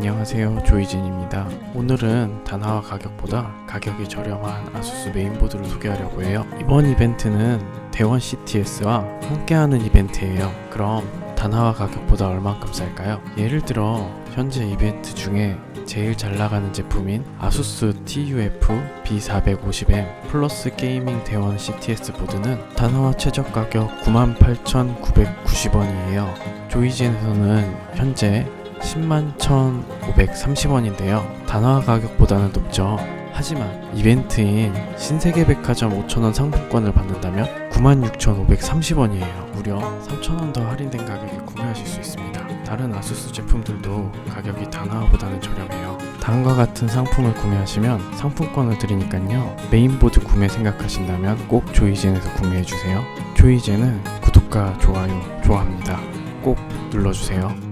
안녕하세요. 조이진입니다. 오늘은 단화와 가격보다 가격이 저렴한 아수스 메인보드를 소개하려고 해요. 이번 이벤트는 대원 CTS와 함께하는 이벤트예요. 그럼 단화와 가격보다 얼만큼 쌀까요? 예를 들어 현재 이벤트 중에 제일 잘 나가는 제품인 아수스 TUF B450M 플러스 게이밍 대원 CTS 보드는 단화 최저 가격 98,990원이에요. 조이진에서는 현재 10만 1,530원인데요. 단화 가격보다는 높죠. 하지만 이벤트인 신세계백화점 5,000원 상품권을 받는다면 96,530원이에요. 무려 3,000원 더 할인된 가격에 구매하실 수 있습니다. 다른 아수스 제품들도 가격이 단화보다는 저렴해요. 다음과 같은 상품을 구매하시면 상품권을 드리니까요. 메인보드 구매 생각하신다면 꼭 조이젠에서 구매해주세요. 조이젠은 구독과 좋아요 좋아합니다. 꼭 눌러주세요.